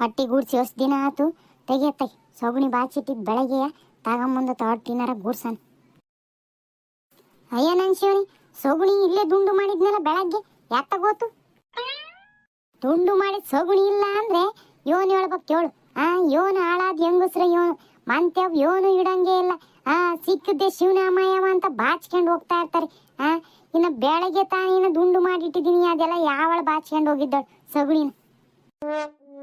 ಹೊಟ್ಟಿ ಗೂಡ್ಸಿ ಹೊಸ ದಿನ ಆತು? ತೆಗಿಯ ತೆಗಿ ಸೊಗಣಿ ಬಾಚಿಟ್ಟಿದ್ ಬೆಳಗ್ಗೆಯ ತಗೊಂಬಂದು ತಿನ್ನಾರ ಗೂಡ್ಸನ್. ಅಯ್ಯ ನನ್ ಶಿವನಿ, ಸೊಗುಣಿ ಇಲ್ಲೇ ದುಂಡು ಮಾಡಿದ್ನಲ್ಲ ಬೆಳಗ್ಗೆ? ಯಾತ ತಗೋತು? ದುಂಡು ಮಾಡಿದ ಸೊಗುಣಿ ಇಲ್ಲ ಅಂದ್ರೆ ಯೋನ್ ಹೇಳ್ಬೇಕು ಕೇಳು. ಆ, ಯೋನ್ ಹಾಳಾದ್ ಹೆಂಗಸ್ರ ಯೋನ್? ಮಂತ್ಯವ್ ಯೋನು ಇಡಂಗೆ ಇಲ್ಲ. ಆ ಸಿಕ್ಕದೆ ಶಿವನಾಮಯವ ಅಂತ ಬಾಚ್ಕೊಂಡು ಹೋಗ್ತಾ ಇರ್ತಾರೆ. ಆ, ಇನ್ನ ಬೆಳಗ್ಗೆ ತಾನೇನು ದುಂಡು ಮಾಡಿಟ್ಟಿದೀನಿ ಅದೆಲ್ಲ ಯಾವಳ ಬಾಚ್ಕೊಂಡು ಹೋಗಿದ್ದಾಳು ಸಗುಣಿನ?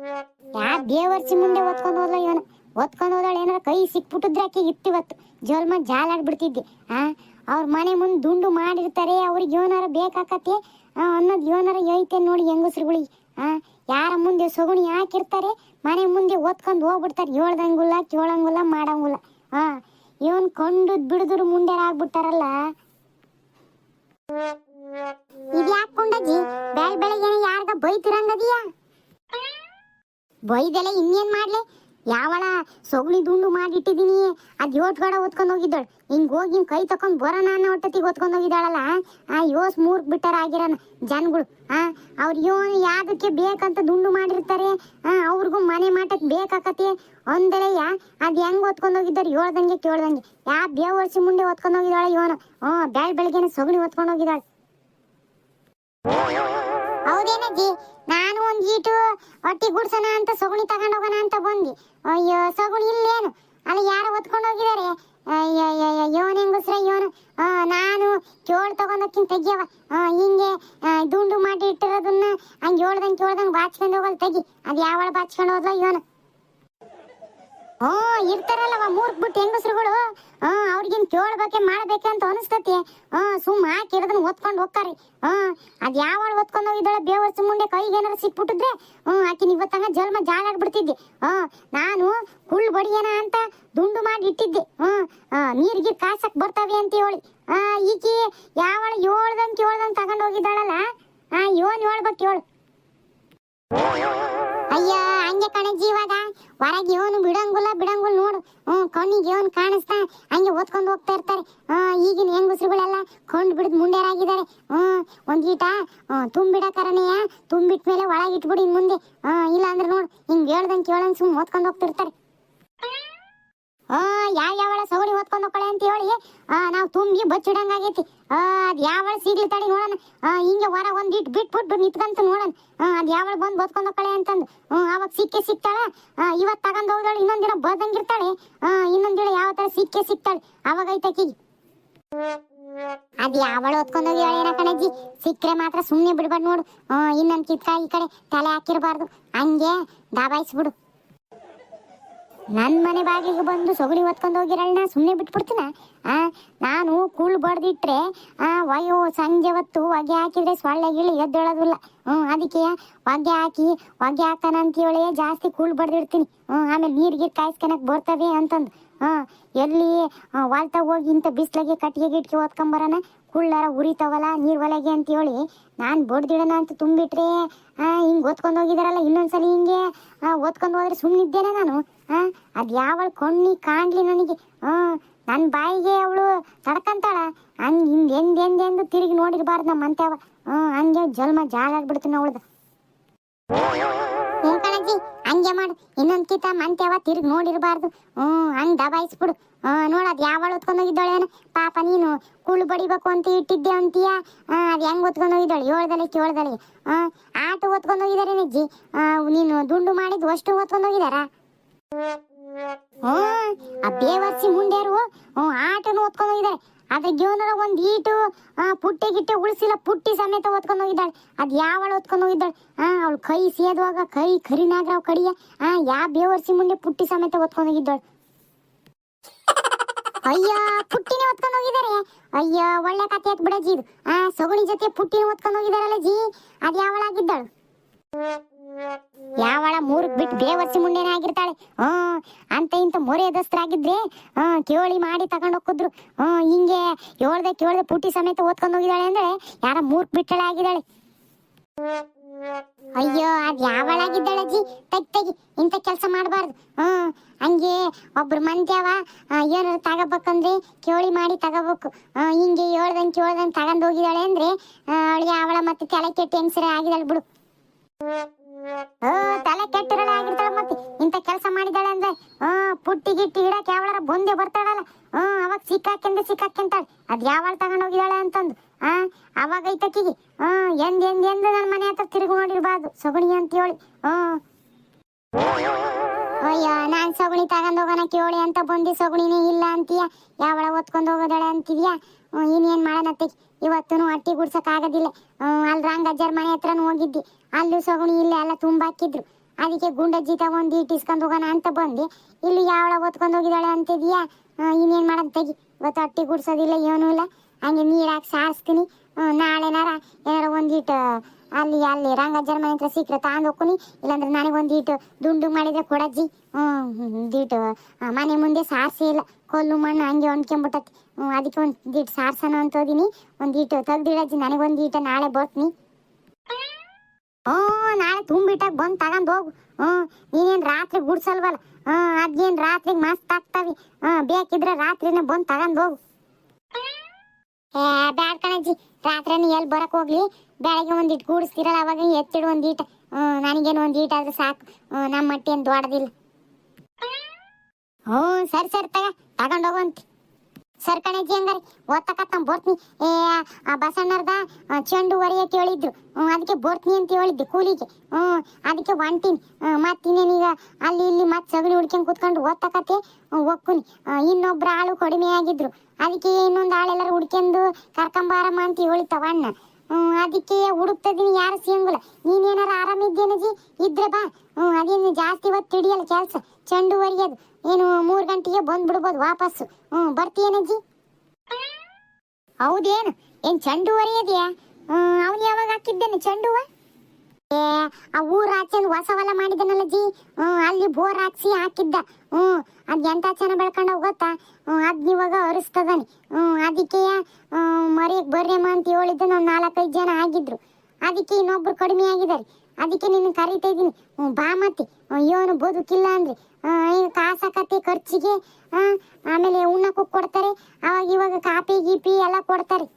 ಯಾ ದೇವರ್ಸಿ ಮುಂದೆ ಓದ್ಕೊಂಡು ಹೋದ್ಲ ಇವನು. ಓದ್ಕೊಂಡು ಹೋದಳು ಏನಾರ ಕೈ ಸಿಕ್ಬಿಟ್ಟಿದ್ರೆ ಆಕೆ ಇತ್ತಿವತ್ತು ಜೋಲ್ಮ ಜಾಲಾಡ್ಬಿಡ್ತಿದ್ದೆ ಆ? ಅವ್ರ ಮನೆ ಮುಂದೆ ದುಂಡು ಮಾಡಿರ್ತಾರೆ, ಅವ್ರಿಗೆ ಏನಾರ ಬೇಕಾಕತಿ? ಅನ್ನೋದು ಏನಾರ ಐತೆ ನೋಡಿ ಹೆಂಗಸ್ರುಗಳಿಗೆ, ಆ? ಯಾರ ಮುಂದೆ ಸೊಗುಣಿ ಹಾಕಿರ್ತಾರೆ, ಮನೆ ಮುಂದೆ ಓದ್ಕೊಂಡು ಹೋಗ್ಬಿಡ್ತಾರೆ. ಹೇಳ್ದಂಗುಲ್ಲ, ಕೇಳಂಗುಲ್ಲ, ಮಾಡಂಗುಲ್ಲ, ಆ? ಇವನ್ ಕೊಂಡು ಬಿಡಿದ್ರು ಮುಂದೆ ಆಗ್ಬಿಟ್ಟಾರಲ್ಲ? ಇದ್ಯಾಕೊಂಡಜ್ಜಿ ಬೆಳ್ ಬೆಳಗ್ಗೆ ಯಾರ್ಗ ಬೈತಿರಂಗದಿಯಾ? ಬೈದೆಲ್ಲ ಇನ್ನೇನ್ ಮಾಡ್ಲೆ? ಯಾವಳ ಸೊಗಣಿ ದುಂಡು ಮಾಡಿಟ್ಟಿದೀನಿ. ಅದ್ ಯೋಟ್ಗಡ ಹೊತ್ಕೊಂಡ್ ಹೋಗಿದ್ದಾಳ. ಹಿಂಗ್ ಹೋಗಿ ಹಿಂಗ್ ಕೈ ತಕೊಂಡ್ ಬರೋಣ ಅನ್ನೋ ಹೊಟ್ಟತಿಗೆ ಓದ್ಕೊಂಡು ಹೋಗಿದ್ದಾಳಲ್ಲ? ಆ ಯೋಸ್ ಮೂರ್ಕ್ ಬಿಟ್ಟಾರ ಆಗಿರನ ಜನಗಳು. ಆ, ಅವ್ರ ಯೋ ಯಾವ್ದಕ್ಕೆ ಬೇಕಂತ ದುಂಡು ಮಾಡಿರ್ತಾರೆ? ಆ, ಅವ್ರಿಗೂ ಮನೆ ಮಾಟಕ್ ಬೇಕಾಕತಿ. ಒಂದೆಲೆಯ ಅದ್ ಹೆಂಗ್ ಓದ್ಕೊಂಡು ಹೋಗಿದ್ದಾರೆ ಹೇಳ್ದಂಗೆ ಕೇಳ್ದಂಗೆ. ಯಾ ಬೇವರ್ಸಿ ಮುಂದೆ ಓದ್ಕೊಂಡು ಹೋಗಿದ್ದಾಳೆ ಇವನು. ಹ್ಞೂ ಬೆಳ್ ಬೆಳಗ್ಗೆನೆ ಸೊಗಣಿ ಓದ್ಕೊಂಡು ಹೋಗಿದ್ದಾಳೆ. ಹೌದೇನಜ್ಜಿ? ನಾನು ಒಂದ್ ಈಟು ಹೊಟ್ಟಿ ಗುಡ್ಸೋಣ ಅಂತ ಸಗುಣಿ ತಗೊಂಡ್ ಹೋಗೋಣ ಅಂತ ಬಂದಿ ಅಯ್ಯೋ, ಸಗುಣಿ ಇಲ್ಲೇನು? ಅಲ್ಲಿ ಯಾರು ಹೊತ್ಕೊಂಡು ಹೋಗಿದ್ದಾರೆ ಯೋನ್ ಹೆಂಗಸ್ರ ಯೋನು ನಾನು ಕೇಳ್ ತಗೊಂಡಕ್ಕಿಂತ ತೆಗಿಯವ ಹಿಂಗೆ ದುಂಡು ಮಾಡಿ ಇಟ್ಟಿರೋದನ್ನ ಹಂಗೆ ಹೇಳ್ದಂಗೆ ಕೇಳ್ದಂಗೆ ಬಾಚ್ಕೊಂಡು ಹೋಗಲ್ ತೆಗಿ. ಅದು ಯಾವಳ ಬಾಚ್ಕೊಂಡು ಹೋದ್ಲ ಯೋನು ಹ್ಞೂ ಇರ್ತಾರಲ್ಲವ ಮೂರ್ಕ್ ಬಿಟ್ಟು ಹೆಂಗಸ್ರುಗಳು. ಹ್ಞೂ ಅವ್ರಿಗೇನು ಕೇಳ್ಬೇಕೆ ಮಾಡ್ಬೇಕೆ ಅಂತ ಅನಿಸ್ತತಿ. ಹ್ಞೂ ಸುಮ್ಮ ಹಾಕಿರೋದನ್ನ ಒತ್ಕೊಂಡು ಹೋಗ್ತಾರೆ ಹ್ಞೂ ಅದು ಯಾವಳ ಒತ್ಕೊಂಡು ಹೋಗಿದ್ದಾಳೆ ಬೇವರ್ಸ ಮುಂದೆ ಕೈಗೆ ಏನಾರು ಸಿಕ್ಬಿಟ್ಟಿದ್ರೆ ಹ್ಞೂ ಆಕಿನ ಇವತ್ತಂಗ ಜಲ್ಮ ಜಾಲಾಡ್ಬಿಡ್ತಿದ್ದೆ ಹ್ಞೂ ನಾನು ಕುಳ್ ಬಡಿಯನ ಅಂತ ದುಂಡು ಮಾಡಿ ಇಟ್ಟಿದ್ದೆ. ಹ್ಞೂ ನೀರಿಗೆ ಕಾಸಕ್ ಬರ್ತಾವೆ ಅಂತ ಹೇಳಿ. ಆ ಈಕಿ ಯಾವಳ ಹೇಳ್ದಂಗೆ ಕೇಳ್ದಂಗೆ ತಗೊಂಡು ಹೋಗಿದ್ದಾಳಲ್ಲ ಆ ಯೋನ್ ಹೇಳ್ಬೇಕು ಹೇಳು ಅಯ್ಯ, ಹಂಗೆ ಕಣಜ್ಜಿ ಇವಾಗ ಹೊರಗೆ ಇವನು ಬಿಡಂಗುಲ್ಲ ಬಿಡಂಗುಲ್ ನೋಡು. ಹ್ಞೂ, ಕಣ್ಣಿಗೆ ಇವನು ಕಾಣಿಸ್ತಾ? ಹಂಗೆ ಓದ್ಕೊಂಡು ಹೋಗ್ತಾ ಇರ್ತಾರೆ. ಈಗಿನ ಹೆಂಗಸರುಗಳೆಲ್ಲ ಕೊಂಡು ಬಿಡದ್ ಮುಂಡೇರಾಗಿದ್ದಾರೆ. ಹ್ಞೂ ಒಂದೀಟ ತುಂಬಿಡಕರನೆಯ ತುಂಬಿಟ್ಟ ಮೇಲೆ ಒಳಗೆ ಇಟ್ಬಿಡಿ ಮುಂದೆ. ಇಲ್ಲ ಅಂದ್ರೆ ನೋಡು, ಹಿಂಗೆ ಹೇಳ್ದಂಗೆ ಕೇಳಂಗೆ ಸುಮ್ಮನೆ ಓದ್ಕೊಂಡು ಹೋಗ್ತಿರ್ತಾರೆ. ಯಾವ ಯಾವಳ ಸೌರಿ ಹೊತ್ಕೊಂಡು ಹೋಗ್ಕಳೆ ಅಂತ ಹೇಳಿ ನಾವು ತುಂಬಿ ಬಚ್ಚಿಡಂಗಾಗೈತಿ ಆ, ಅದ್ ಯಾವಳ ಸಿಗ್ಲಿ ತಡಿ ನೋಡೋಣ. ಹಿಂಗೆ ಹೊರ ಒಂದ್ ಇಟ್ ಬಿಟ್ಬಿಟ್ಟು ನಿಂತ್ಕಂತ ನೋಡೋಣ. ಆ, ಅದ್ ಯಾವಳ ಬಂದ್ ಬದ್ಕೊಂಡ್ ಹೋಗ್ಕಳೆ ಅಂತಂದು. ಅವಾಗ ಸಿಕ್ಕೆ ಸಿಗ್ತಾಳೆ ಆ ಇವತ್ ತಗೊಂಡ್ ಹೋಗ್ದಾಳು ಇನ್ನೊಂದ್ ದಿನ ಬದಂಗಿರ್ತಾಳೆ ಇನ್ನೊಂದ್ ದಿನ ಯಾವ ತರ ಸಿಕ್ಕೆ ಸಿಗ್ತಾಳೆ ಅವಾಗ ಐತಕಿಗೆ ಅದ್ ಯಾವಳ ಹೊತ್ಕೊಂಡೋಗಿ ಹೋಗಿ ಕಣಜ್ಜಿ? ಸಿಕ್ಕರೆ ಮಾತ್ರ ಸುಮ್ನೆ ಬಿಡ್ಬಾರ್ದು ನೋಡು. ಇನ್ನೊಂದ್ ಕಿತ್ಕ ಈ ಕಡೆ ತಲೆ ಹಾಕಿರ್ಬಾರ್ದು. ಹಂಗೆ ದಬಾಯಿಸ್ಬಿಡು ನನ್ನ ಮನೆ ಬಾಗಿಲಿಗೆ ಬಂದು ಸೊಗಡಿ ಹೊತ್ಕೊಂಡು ಹೋಗಿರಣ್ಣ ಸುಮ್ಮನೆ ಬಿಟ್ಬಿಡ್ತೀನ? ಆ, ನಾನು ಕೂಳ್ ಬಡ್ದಿಟ್ರೆ ಆ ವಯೋ ಸಂಜೆ ಹೊತ್ತು ಹೊಗೆ ಹಾಕಿದ್ರೆ ಸೊಳ್ಳೆ ಗಿಳಿ ಎದ್ದೇಳೋದಿಲ್ಲ. ಹ್ಞೂ, ಅದಕ್ಕೆ ಹೊಗೆ ಹಾಕಿ, ಹೊಗೆ ಹಾಕೋಣ ಅಂತೇಳಿ ಜಾಸ್ತಿ ಕೂಳ್ ಬಡ್ದಿಡ್ತೀನಿ ಹ್ಞೂ, ಆಮೇಲೆ ನೀರಿಗೆ ಕಾಯಿಸ್ಕೊಳಕ್ ಬರ್ತವೆ ಅಂತಂದು. ಹಾಂ ಎಲ್ಲಿ ವಾಲ್ತಾಗ ಹೋಗಿ ಇಂಥ ಬಿಸ್ಲಾಗೆ ಕಟ್ಟಿಗೆ ಗಿಟ್ಗೆ ಓದ್ಕೊಂಬರೋಣ ಕುಳ್ಳಾರ ಉರಿತಾವಲ್ಲ ನೀರು ಒಳಗೆ ಅಂತೇಳಿ ನಾನು ಬಡ್ದಿಡೋಣ ಅಂತ ತುಂಬಿಟ್ರೆ ಹಿಂಗೆ ಓದ್ಕೊಂಡು ಹೋಗಿದಾರಲ್ಲ ಇನ್ನೊಂದ್ಸಲಿ ಹಿಂಗೆ ಓದ್ಕೊಂಡು ಹೋದ್ರೆ ಸುಮ್ಮನಿದ್ದೇನೆ ನಾನು? ಅದು ಯಾವಳ ಕೊಣ್ಣಿ ಕಾಣ್ಲಿ ನನಗೆ? ಹಾಂ ನನ್ನ ಬಾಯಿಗೆ ಅವಳು ತಡ್ಕಂತಾಳ. ಹಂಗೆ ಹಿಂದೆ ಎಂದ್ ಎಂದ್ ಎಂದು ತಿರುಗಿ ನೋಡಿರಬಾರ್ದು ನಮ್ಮ ಅಂತ್ಯವ ಹ್ಞೂ ಹಂಗೆ ಜಲ್ಮ ಜಾಲಾಗ್ಬಿಡ್ತೀನಿ ಅವಳ್ದು. ಹ್ಞೂ ಕಣಜ್ಜಿ ಹಂಗೆ ಮಾಡು. ಇನ್ನೊಂದು ಕಿತ ಮಂತ್ಯವ ತಿರುಗಿ ನೋಡಿರಬಾರ್ದು. ಹ್ಞೂ ಹಂಗೆ ದಬಾಯಿಸ್ಬಿಡು. ಹ್ಞೂ ಅದು ಯಾವಳ ಹೊತ್ಕೊಂಡು ಹೋಗಿದ್ದಾಳೇನು ಪಾಪ ನೀನು ಕುಳ್ಳು ಬಡಿಬೇಕು ಅಂತ ಇಟ್ಟಿದ್ದೆ ಅಂತೀಯ? ಅದು ಹೆಂಗೆ ಹೊತ್ಕೊಂಡೋಗಿದ್ದಾಳೆ ಏಳ್ದಲೆ ಕೇಳ್ದಲೆ. ಹಾಂ ಆಟ ಹೊತ್ಕೊಂಡು ಹೋಗಿದ್ದಾರೆ ಅಜ್ಜಿ ಆ, ನೀನು ದುಂಡು ಮಾಡಿದ್ದು ಅಷ್ಟು ಹೊತ್ಕೊಂಡೋಗಿದ್ದಾರಾ ಆ ಬೇವರ್ಸಿ ಮುಂಡ್ಯಾರು ಆಟನು ಹೊತ್ಕೊಂಡು ಹೋಗಿದ್ದಾರೆ. ಆದ್ರೆ ಜೀವನದ ಒಂದ್ ಈಟು ಪುಟ್ಟಿ ಗಿಟ್ಟೆ ಉಳಿಸಿಲ್ಲ, ಪುಟ್ಟಿ ಸಮೇತ ಓದ್ಕೊಂಡು ಹೋಗಿದ್ದಾಳೆ. ಅದ್ ಯಾವಳ ಓದ್ಕೊಂಡು ಹೋಗಿದ್ದಾಳೆ? ಆ, ಅವಳು ಕೈ ಸೇದುವಾಗ, ಕೈ ಕರಿನಾಗ್ರಾವ್ ಕಡಿಯ, ಆ, ಯಾ ಬೇವರ್ಸಿ ಮುಂದೆ ಪುಟ್ಟಿ ಸಮೇತ ಓದ್ಕೊಂಡು ಹೋಗಿದ್ದಾಳೆ? ಅಯ್ಯ, ಪುಟ್ಟಿನೇ ಹೊತ್ಕೊಂಡು ಹೋಗಿದ್ದಾರೆ. ಅಯ್ಯ, ಒಳ್ಳೆ ಕತೆ ಆಯ್ತು ಜಿ ಇದು. ಆ, ಸೊಗಣಿ ಜೊತೆ ಪುಟ್ಟಿನ ಹೊತ್ಕೊಂಡು ಹೋಗಿದಾರಲ್ಲ ಜಿ? ಅದ್ ಯಾವಳಾಗಿದ್ದಾಳು? ಯಾವಳ ಮೂರ್ಕ್ ಬಿಟ್ಟು ಬೇವರ್ಸಿ ಮುಂಡೆನೇ ಆಗಿರ್ತಾಳೆ? ಹ್ಮ್ ಅಂತ ಇಂತ ಮೊರೆ ದಸ್ತರಾಗಿದ್ರೆ ಹ್ಮ್ ಕೇಳಿ ಮಾಡಿ ತಗೊಂಡ್ ಹೋಗಿದ್ರು ಹ್ಮ್ ಹಿಂಗೆ ಹೇಳ್ದೆ ಕೇಳ್ದೆ ಪುಟ್ಟಿ ಸಮೇತ ಓದ್ಕೊಂಡು ಹೋಗಿದ್ದಾಳೆ ಅಂದ್ರೆ ಯಾರ ಮೂರ್ಕ್ ಬಿಟ್ಟಳೆ ಆಗಿದ್ದಾಳೆ? ಅಯ್ಯೋ, ಅದ್ ಯಾವಳಾಗಿದ್ದಾಳೆ ಅಜ್ಜಿ? ತೆಗ್, ತೆಗಿ ಇಂಥ ಕೆಲಸ ಮಾಡಬಾರ್ದು. ಹ್ಮ್ ಹಂಗೆ ಒಬ್ರು ಅವ ಏನಾರು ತಗೋಬೇಕಂದ್ರೆ ಕೇಳಿ ಮಾಡಿ ತಗೋಬೇಕು. ಹಿಂಗೆ ಹೇಳ್ದಂಗೆ ಕೇಳ್ದಂಗೆ ತಗೊಂಡು ಹೋಗಿದ್ದಾಳೆ ಅಂದ್ರೆ ಅವಳಿಗೆ ಅವಳ ಮತ್ತೆ ತಲೆ ಕೆಟ್ಟ ಹೆಂಗ್ಸರೆ ಆಗಿದ್ದಾಳೆ ಬಿಡು. ಹ್ಮ್, ತಲೆ ಕೆಟ್ಟಿರಳ ಆಗಿರ್ತಾಳ ಮತ್ತೆ. ಇಂತ ಕೆಲಸ ಮಾಡಿದಾಳೆ ಅಂದ್ರೆ, ಹ್ಮ್, ಪುಟ್ಟಿ ಗಿಟ್ಟಿ ಇಡಕ್ ಯಾವಳಾರ ಬೊಂದೆ ಬರ್ತಾಳಲ್ಲ. ಹ್ಮ್, ಅವಾಗ ಸಿಕ್ಕಾಕೆಂದ ಸಿಕ್ಕಾಕೆಂತಾಳ. ಅದ್ ಯಾವಳ ತಗೊಂಡ್ ಹೋಗಿದಾಳೆ ಅಂತಂದು. ಆ, ಅವಾಗ ಐತಕ್ಕಿಗೆ ಹ್ಮ್, ಎಂದ್ ಎಂದ್ ಎಂದ್ ನನ್ನ ಮನೆ ಹತ್ರ ತಿರುಗಿ ನೋಡಿರ್ಬಾರ್ದು ಸೊಗಣಿ ಅಂತ ಹೇಳಿ ಹ್ಮ್. ಅಯ್ಯ, ನಾನ್ ಸೊಗಣಿ ತಗೊಂಡ್ ಹೋಗೋಣ ಕೇಳಿ ಅಂತ ಬಂದಿ, ಸೊಗಣಿನೇ ಇಲ್ಲ ಅಂತೀಯ? ಯಾವಳ ಒತ್ಕೊಂಡ್ ಹೋಗೋದಾಳೆ ಅಂತಿದ್ಯಾ? ಇನ್ನೇನ್ ಮಾಡೋಣತ್ತೆ ಇವತ್ತು ಅಟ್ಟಿ ಗುಡ್ಸಕ್ ಆಗೋದಿಲ್ಲ. ಹ್ಮ್, ಅಲ್ಲಿ ರಂಗಜ್ಜರ್ ಮನೆ ಹತ್ರ ಹೋಗಿದ್ದಿ. ಅಲ್ಲೂ ಸಗಣಿ ಇಲ್ಲ ಎಲ್ಲ ತುಂಬ ಹಾಕಿದ್ರು ಅದಕ್ಕೆ ಗುಂಡಜ್ಜಿ ತಗೊಂಡು ಇಟ್ಟಿಸ್ಕೊಂಡ್ ಹೋಗೋಣ ಅಂತ ಬಂದೆ. ಇಲ್ಲಿ ಯಾವಳ ಹೊತ್ಕೊಂಡ್ ಹೋಗಿದಾಳೆ ಅಂತಿದ್ಯಾ? ಇನ್ನೇನು ಮಾಡೋಣ ತೆಗಿ. ಇವತ್ತು ಅಟ್ಟಿ ಗುಡ್ಸೋದಿಲ್ಲ ಏನೂ ಇಲ್ಲ. ಹಂಗೆ ನೀರಾಕಿ ಸಾರಿಸ್ತೀನಿ. ಹ್ಮ್, ನಾಳೆನಾರ ಏನಾರ ಒಂದಿಟ್ಟು ಅಲ್ಲಿ ಅಲ್ಲಿ ರಂಗಜ್ಜನ ಮನೆ ಹತ್ರ ಸಿಕ್ಕರೆ ತಾಂದು ಹೋಗ್ಕೊನಿ. ಇಲ್ಲಾಂದ್ರೆ ನನಗೆ ಒಂದಿಟ್ಟು ದುಂಡು ಮಾಡಿದ್ರೆ ಕೊಡಜ್ಜಿ. ಆ, ಮನೆ ಮುಂದೆ ಸಾರಿಸಿ ಇಲ್ಲ. ಕೊಲ್ಲು ಮಣ್ಣು ಹಂಗೆ ಹೊಂದ್ಕೊಂಬಿಟ್ಟತಿ ಹ್ಮ್ ಅದಕ್ಕೆ ಒಂದಿಟ್ಟು ಸಾರ್ಸೋಣ ಅಂತ ಹೋದಿನಿ. ಒಂದಿಟ್ಟು ತೆಗ್ದಿಡಜ್ಜಿ ನನಗೆ ಒಂದಿಟ್ಟು ನಾಳೆ ಬರ್ತೀನಿ. ಹ್ಞೂ ನಾಳೆ ತುಂಬಿಟ್ಟಾಗ ಬಂದು ತಗೊಂಡು ಹೋಗು. ಹ್ಞೂ ನೀನೇನು ರಾತ್ರಿ ಗುಡ್ಸಲ್ವಲ್ಲ? ಹ್ಞೂ ಅದೇನು ರಾತ್ರಿಗೆ ಮಸ್ತ್ ಆಗ್ತಾವಿ. ಹ್ಞೂ ಬೇಕಿದ್ರೆ ರಾತ್ರಿನೇ ಬಂದು ತಗೊಂಡು ಹೋಗು. ಏ ರಾತ್ರಿ ಕಣಜ್ಜಿ. ರಾತ್ರಿ ಎಲ್ಲಿ ಬರಕ್ ಹೋಗ್ಲಿ? ಬೆಳಗ್ಗೆ ಒಂದಿಟ್ಟು ಕೂಡಿಸ್ತಿರಲ್ಲ, ಅವಾಗ ಎತ್ತಿಡು ಒಂದೀಟ ಹ್ಞೂ ನನಗೇನು ಒಂದೀಟ್ ಆದ್ರೆ ಸಾಕು. ನಮ್ಮ ಮಟ್ಟಿ ಏನು ದೊಡ್ಡದಿಲ್ಲ. ಹ್ಞೂ ಸರಿ ಸರಿ ತಗ. ತಗೊಂಡೋಗಂತಿ ಸರ್ ಕಣಜ್ಜಿ ಹಂಗಾರೆ ಓದ್ತಕತ್ತ ಬರ್ತೀನಿ ಏ, ಆ ಬಸಣ್ಣರ್ದ ಚೆಂಡು ಹೊರೆಯಕ್ಕೆ ಹೇಳಿದ್ರು. ಹ್ಞೂ ಅದಕ್ಕೆ ಬರ್ತೀನಿ ಅಂತ ಹೇಳಿದ್ದೆ ಕೂಲಿಗೆ. ಹ್ಞೂ ಅದಕ್ಕೆ ಹೊಂಟೀನಿ ಮತ್ತಿನ್ನೇನೀಗ ಅಲ್ಲಿ ಇಲ್ಲಿ ಮತ್ತೆ ಸಗಣಿ ಹುಡ್ಕೊಂಡ್ ಕೂತ್ಕೊಂಡು ಓದ್ತಕತ್ತೆ ಒಕ್ಕುನಿ. ಇನ್ನೊಬ್ರು ಆಳು ಕಡಿಮೆ ಆಗಿದ್ರು. ಅದಕ್ಕೆ ಇನ್ನೊಂದು ಆಳೆಲ್ಲರೂ ಹುಡ್ಕೊಂಡು ಕರ್ಕೊಂಬಾರಮ್ಮ ಅಂತ ಹೇಳಿತವ ಅಣ್ಣ. ಅದಕ್ಕೆ ಹುಡುಕ್ತದೀನಿ ಯಾರು ಸಿಗಂಗಿಲ್ಲ. ನೀನೇನಾರ ಆರಾಮಿದ್ದೇನಜಿ ಇದ್ರೆ ಬಾ. ಹ್ಮ್, ಅದೇನು ಜಾಸ್ತಿ ಹೊತ್ತು ಹಿಡಿಯಲ್ಲ ಕೆಲಸ. ಚೆಂಡು ಒರಿಯೋದು ಏನು ಮೂರು ಗಂಟೆಗೆ ಬಂದ್ಬಿಡ್ಬೋದು ವಾಪಸ್ಸು. ಹ್ಮ್ ಬರ್ತೀಯನಜ್ಜಿ ಹೌದೇನು? ಏನು ಚೆಂಡು ಒರೆಯದ್ಯಾ ಹ್ಮ್, ಅವನು ಯಾವಾಗ ಹಾಕಿದ್ದೇನೆ ಚೆಂಡು ಏ, ಆ ಊರ್ ಆಚೆ ಹೊಸ ಹೊಲ ಮಾಡಿದನಲ್ಲ ಜಿ ಹ್ಞೂ ಅಲ್ಲಿ ಬೋರ್ ಹಾಕ್ಸಿ ಹಾಕಿದ್ದ. ಹ್ಞೂ ಅದು ಎಂಥ ಚೆನ್ನಾಗಿ ಬೆಳ್ಕೊಂಡ ಗೊತ್ತಾ? ಹ್ಞೂ ಅದ್ ಇವಾಗ ಅರಿಸ್ತದಾನೆ. ಹ್ಞೂ ಅದಕ್ಕೆ ಮರಿಯಕ್ ಬರ್ರಮ್ಮ ಅಂತ ಹೇಳಿದ್ದು ನಾವು ನಾಲ್ಕೈದು ಜನ ಆಗಿದ್ರು. ಅದಕ್ಕೆ ಇನ್ನೊಬ್ರು ಕಡಿಮೆ ಆಗಿದ್ದಾರೆ. ಅದಕ್ಕೆ ನಿನ್ನ ಕರಿತಾ ಇದ್ದೀನಿ. ಬಾ ಮತ್ತೆ. ಇವನು ಬದುಕಿಲ್ಲ ಅಂದ್ರೆ. ಕಾಸಕತೆ ಖರ್ಚಿಗೆ ಆಮೇಲೆ ಉಣ್ಣಕ್ಕೂ ಕೊಡ್ತಾರೆ. ಅವಾಗ ಇವಾಗ ಕಾಪಿ ಗೀಪಿ ಎಲ್ಲ ಕೊಡ್ತಾರೆ.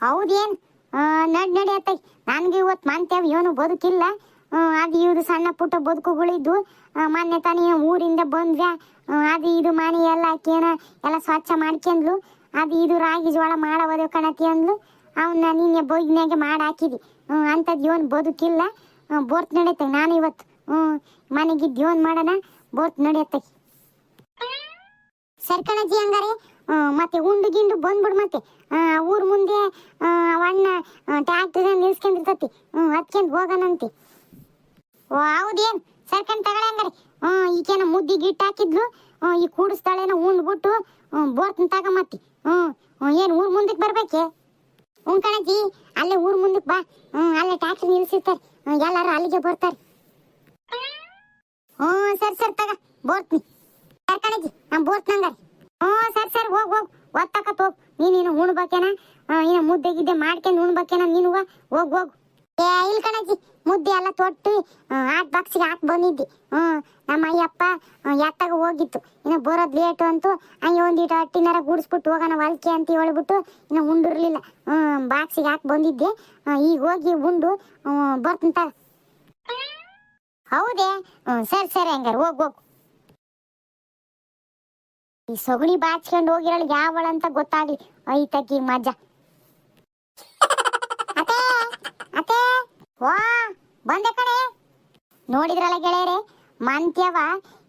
ಹೌದೇನ್? ನಡ್, ನಡಿ ಅತ್ತೈ. ನನ್ಗೆ ಇವತ್ತು ಮಂತೇವ್ ಇವನು ಬದುಕಿಲ್ಲ ಅದು ಇವ್ರು ಸಣ್ಣ ಪುಟ್ಟ ಬದುಕುಗಳಿದ್ದು. ಮೊನ್ನೆ ತಾನೇ ಊರಿಂದ ಬಂದ್ವ ಅದು ಇದು ಮನೆ ಎಲ್ಲ ಹಾಕಿ ಎಲ್ಲ ಸ್ವಚ್ಛ ಮಾಡ್ಕೊಂಡ್ಲು ಅದು ಇದು ರಾಗಿ ಜೋಳ ಮಾಡಬೋದು ಕಣತಿ ಅಂದ್ಲು. ಅವನ್ನ ನಿನ್ನೆ ಬೋಗಿನಾಗೆ ಮಾಡಿ ಹಾಕಿದಿ. ಅಂಥದ್ದು ಇವನು ಬದುಕಿಲ್ಲ. ಬೋರ್ತ್ ನಡೆಯತ್ತೆ ನಾನು ಇವತ್ತು ಹ್ಞೂ ಮನೆಗಿದ್ದು ಜೀವನ್ ಮಾಡೋಣ. ಬೋರ್ತ್ ನಡೆಯತ್ತೆ. ಸರ್ಕಣಜ್ಜಿ ಹಂಗಾರೆ. ಮತ್ತೆ ಉಂಡು ಗಿಂಡು ಬಂದ್ಬಿಡು ಮತ್ತೆ. ಊರ್ ಮುಂದೆ ಅಣ್ಣ ಟ್ಯಾಕ್ಟರ್ ನಿಲ್ಸ್ಕೊಂಡಿರ್ತತಿ. ಹ್ಮ್, ಹತ್ಕೊಂಡ್ ಹೋಗೋಣಂತೆ. ಓ, ಹೌದೇನ್? ಸರ್ಕಂಡ್ ತಗೊಳ್ಳಿ ಹಂಗಾರೆ. ಹ್ಮ್, ಈಕೆನ ಮುದ್ದಿ ಗಿಟ್ಟು ಹಾಕಿದ್ಲು. ಈ ಕೂಡಿಸ್ತಾಳೇನೋ ಉಂಡ್ಬಿಟ್ಟು ಬೋರ್ತ್ನ ತಗೊಂಬತ್ತಿ. ಏನು ಏನ್ ಊರ್ ಮುಂದಕ್ಕೆ ಬರ್ಬೇಕೆ? ಹ್ಞೂ ಕಣಜ್ಜಿ, ಅಲ್ಲೇ ಊರ್ ಮುಂದಕ್ಕೆ ಬಾ. ಹ್ಮ್ ಅಲ್ಲೇ ಟ್ಯಾಕ್ಸಿ ನಿಲ್ಸಿರ್ತಾರೆ. ಎಲ್ಲಾರು ಅಲ್ಲಿಗೆ ಬರ್ತಾರೆ. ಹ್ಞೂ, ಸರ್ ಸರ್ ತಗ ಬೋರ್ತ್ನಿ ಸರ್ ಕಣಜ್ಜಿ? ನಾ ಬೋರ್ತ್ ನಂಗಾರೆ. ಹ್ಞೂ, ಸರಿ ಸರಿ, ಹೋಗ್ ಹೋಗ್. ಒತ್ತಕತ್ ಹೋಗ್. ನೀನೇನು ಉಣ್ಬೇಕೇನ? ಇನ್ನು ಮುದ್ದೆ ಗಿದ್ದೆ ಮಾಡ್ಕೊಂಡು ಉಣ್ಬೇಕೇನ? ನೀನು ಹೋಗ್ ಹೋಗ್. ಏ, ಇಲ್ಲ ಕಣಜ್ಜಿ, ಮುದ್ದೆ ಎಲ್ಲ ತೊಟ್ಟು ಆಟ್ ಬಾಕ್ಸಿಗೆ ಹಾಕಿ ಬಂದಿದ್ದಿ. ಹ್ಞೂ, ನಮ್ಮ ಅಯ್ಯಪ್ಪ ಎತ್ತಾಗ ಹೋಗಿತ್ತು. ಇನ್ನು ಬರೋದು ಲೇಟು ಅಂತು ಹಂಗೆ ಒಂದಿಟ ಹಟ್ಟಿನಾರ ಗುಡಿಸ್ಬಿಟ್ಟು ಹೋಗೋಣ, ಹೊಲ್ಕೆ ಅಂತ ಹೇಳ್ಬಿಟ್ಟು ಇನ್ನು ಉಂಡಿರ್ಲಿಲ್ಲ. ಹ್ಞೂ, ಬಾಕ್ಸಿಗೆ ಹಾಕಿ ಬಂದಿದ್ದೆ. ಈಗ ಹೋಗಿ ಉಂಡು ಬರ್ತಂತ ಹೌದೇ? ಸರಿ ಸರಿ ಹಂಗಾರೆ, ಹೋಗಿ, ಹೋಗ್. ಈ ಸೊಗಣಿ ಬಾಚ್ಕೊಂಡು ಹೋಗಿರಳು ಯಾವಳ ಅಂತ ಗೊತ್ತಾಗ್ಲಿ ಐತಕ್ಕಿ ಮಜಾ ಅತ್ತೆ ಅತ್ತೆ ವಾ ಬಂದೆ ಕಣೆ. ನೋಡಿದ್ರಲ್ಲ ಗೆಳೆಯರೆ, ಮಂತ್ಯವ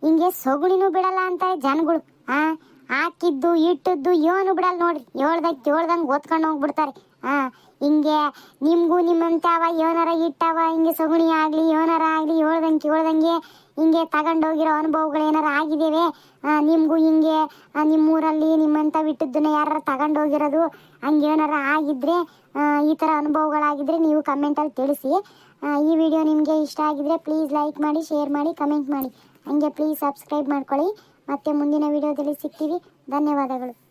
ಹಿಂಗೆ ಸೊಗುಳಿನೂ ಬಿಡಲ್ಲ ಅಂತಾರೆ ಜನಗಳು. ಆ, ಹಾಕಿದ್ದು, ಇಟ್ಟದ್ದು ಇವನು ಬಿಡಲ್ಲ ನೋಡ್ರಿ. ಹೇಳ್ದಂಗೆ ಹೇಳ್ದಂಗೆ ಓದ್ಕೊಂಡು ಹೋಗ್ಬಿಡ್ತಾರೆ. ಆ, ಹಿಂಗೆ ನಿಮ್ಗೂ ನಿಮ್ಮಂತಾವ ಏನಾರ ಇಟ್ಟವ, ಹಿಂಗೆ ಸೊಗುಣಿ ಆಗ್ಲಿ ಏನಾರ ಆಗ್ಲಿ, ಹೇಳ್ದಂಗೆ ಹೇಳ್ದಂಗೆ ಹಿಂಗೆ ತಗೊಂಡೋಗಿರೋ ಅನುಭವಗಳು ಏನಾರ ಆಗಿದ್ದೇವೆ? ನಿಮಗೂ ಹಿಂಗೆ ನಿಮ್ಮೂರಲ್ಲಿ ನಿಮ್ಮಂತ ಬಿಟ್ಟದ್ದನ್ನ ಯಾರು ತಗೊಂಡೋಗಿರೋದು ಹಂಗೆ ಏನಾರ ಆಗಿದ್ರೆ ಈ ಥರ ಅನುಭವಗಳಾಗಿದ್ರೆ ನೀವು ಕಮೆಂಟಲ್ಲಿ ತಿಳಿಸಿ. ಈ ವಿಡಿಯೋ ನಿಮಗೆ ಇಷ್ಟ ಆಗಿದ್ರೆ ಪ್ಲೀಸ್ ಲೈಕ್ ಮಾಡಿ, ಶೇರ್ ಮಾಡಿ, ಕಮೆಂಟ್ ಮಾಡಿ. ಹಂಗೆ ಪ್ಲೀಸ್ ಸಬ್ಸ್ಕ್ರೈಬ್ ಮಾಡ್ಕೊಳ್ಳಿ. ಮತ್ತೆ ಮುಂದಿನ ವಿಡಿಯೋದಲ್ಲಿ ಸಿಗ್ತೀವಿ. ಧನ್ಯವಾದಗಳು.